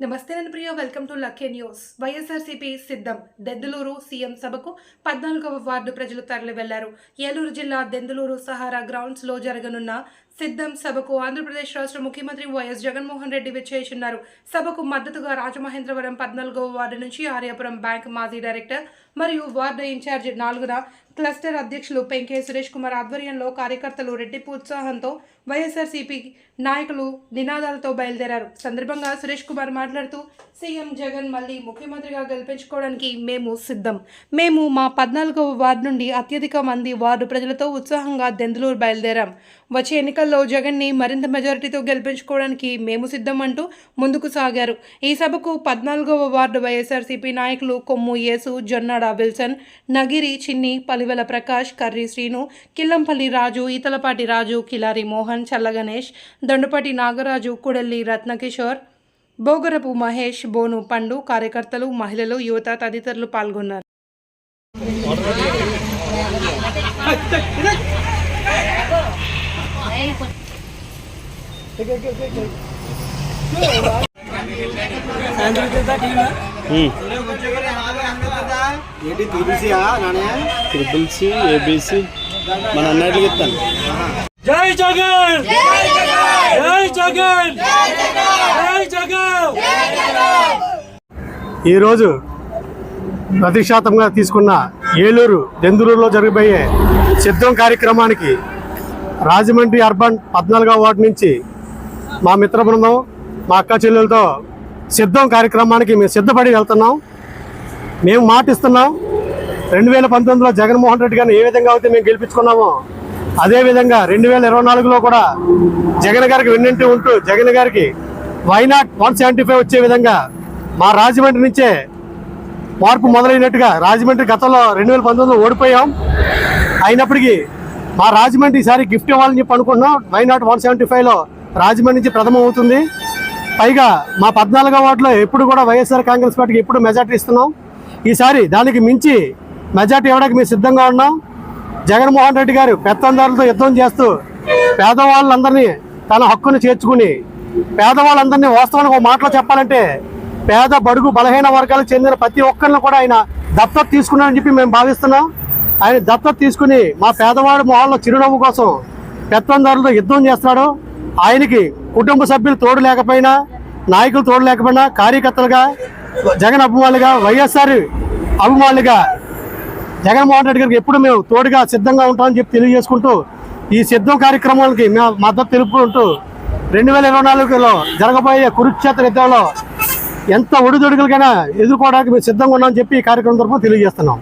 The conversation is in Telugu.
నమస్తే నేను ప్రియ వెల్కమ్ టు లక్కే న్యూస్. వైఎస్ఆర్సీపీ సిద్ధం. దెందులూరు సీఎం సభకు పద్నాలుగవ వార్డు ప్రజలు తరలి వెళ్ళారు ఏలూరు జిల్లా దెందులూరు సహారా గ్రౌండ్స్లో జరగనున్న సిద్ధం సభకు ఆంధ్రప్రదేశ్ రాష్ట్ర ముఖ్యమంత్రి వైఎస్ జగన్మోహన్ రెడ్డి విచ్చేయుచున్నారు సభకు మద్దతుగా రాజమహేంద్రవరం పద్నాలుగవ వార్డు నుంచి ఆర్యాపురం బ్యాంక్ మాజీ డైరెక్టర్ మరియు వార్డు ఇన్ఛార్జి నాలుగున క్లస్టర్ అధ్యక్షులు పెంకే సురేష్ కుమార్ ఆధ్వర్యంలో కార్యకర్తలు రెడ్డి ఉత్సాహంతో వైఎస్ఆర్సీపీ నాయకులు నినాదాలతో బయలుదేరారు. సందర్భంగా సురేష్ కుమార్ మాట్లాడుతూ సీఎం జగన్ మళ్ళీ ముఖ్యమంత్రిగా గెలిపించుకోవడానికి మేము సిద్ధం. మేము మా పద్నాలుగవ వార్డు నుండి అత్యధిక మంది వార్డు ప్రజలతో ఉత్సాహంగా దెందులూరు బయలుదేరాం. వచ్చే ఎన్నికల్లో జగన్ని మరింత మెజారిటీతో గెలిపించుకోవడానికి మేము సిద్ధం అంటూ ముందుకు సాగారు. ఈ సభకు పద్నాలుగవ వార్డు వైఎస్ఆర్సీపీ నాయకులు కొమ్ము యేసు జొన్నాడ విల్సన్ నగిరి చిన్ని పలివెల ప్రకాష్ కర్రీ శ్రీను కిల్లంపల్లి రాజు ఈతలపాటి రాజు కిలారి మోహన్ చల్లగణేష్ దొండపాటి నాగరాజు కుడల్లి రత్నకిషోర్ బోగరపు మహేష్ బోను పండు కార్యకర్తలు మహిళలు యువత తదితరులు పాల్గొన్నారు. ఏంటి నానే ఏబిసి మన అన్నట్లకి ఇస్తాను. జై జగన్! జై జగన్! జై జగన్! ఈరోజు ప్రతిష్టాత్మకంగా తీసుకున్న ఏలూరు దెందులూరులో జరగబోయే సిద్ధం కార్యక్రమానికి రాజమండ్రి అర్బన్ పద్నాలుగో వార్డు నుంచి మా మిత్ర బృందం మా అక్క చెల్లెలతో సిద్ధం కార్యక్రమానికి మేము సిద్ధపడి వెళ్తున్నాం. మేము మాటిస్తున్నాం. రెండు వేల పంతొమ్మిదిలో జగన్మోహన్ రెడ్డి గారిని ఏ విధంగా అయితే మేము గెలిపించుకున్నామో అదేవిధంగా రెండు వేల ఇరవై నాలుగులో కూడా జగన్ గారికి వెన్నింటి ఉంటూ జగన్ గారికి వైనాట్ వన్ సెవెంటీ ఫైవ్ వచ్చే విధంగా మా రాజమండ్రి నుంచే మార్పు మొదలైనట్టుగా రాజమండ్రి గతంలో రెండు వేల పంతొమ్మిదిలో ఓడిపోయాం. అయినప్పటికీ మా రాజమండ్రి ఈసారి గిఫ్ట్ ఇవ్వాలని చెప్పి అనుకుంటున్నాం. వైనాట్ వన్ సెవెంటీ ఫైవ్లో రాజమండ్రి నుంచి ప్రథమం అవుతుంది పైగా మా పద్నాలుగో వార్డులో ఎప్పుడు కూడా వైఎస్ఆర్ కాంగ్రెస్ పార్టీకి ఎప్పుడు మెజార్టీ ఇస్తున్నాం. ఈసారి దానికి మించి మెజార్టీ ఇవ్వడానికి మేము సిద్ధంగా ఉన్నాం. జగన్మోహన్ రెడ్డి గారు పెత్తందారులతో యుద్ధం చేస్తూ పేదవాళ్ళందరినీ తన హక్కును చేర్చుకుని పేదవాళ్ళందరినీ వాస్తవానికి ఒక మాటలో చెప్పాలంటే పేద బడుగు బలహీన వర్గాలకు చెందిన ప్రతి ఒక్కరిని కూడా ఆయన దత్తత తీసుకున్నారని చెప్పి మేము భావిస్తున్నాం. ఆయన దత్తత తీసుకుని మా పేదవాడి మొహాల్లో చిరునవ్వు కోసం పెత్తందారులతో యుద్ధం చేస్తున్నాడు. ఆయనకి కుటుంబ సభ్యులు తోడు లేకపోయినా నాయకులు తోడు లేకపోయినా కార్యకర్తలుగా జగన్ అభిమానులుగా వైఎస్ఆర్ అభిమానులుగా జగన్మోహన్ రెడ్డి గారికి ఎప్పుడు మేము తోడుగా సిద్ధంగా ఉంటామని చెప్పి తెలియజేసుకుంటూ ఈ సిద్ధం కార్యక్రమాలకి మేము మద్దతు తెలుపుకుంటూ రెండు వేల ఇరవై నాలుగులో జరగబోయే కురుక్షేత్ర యుద్ధంలో ఎంత ఒడిదొడుగులకైనా ఎదుర్కోవడానికి మేము సిద్ధంగా ఉన్నామని చెప్పి ఈ కార్యక్రమం తరఫున తెలియజేస్తున్నాం.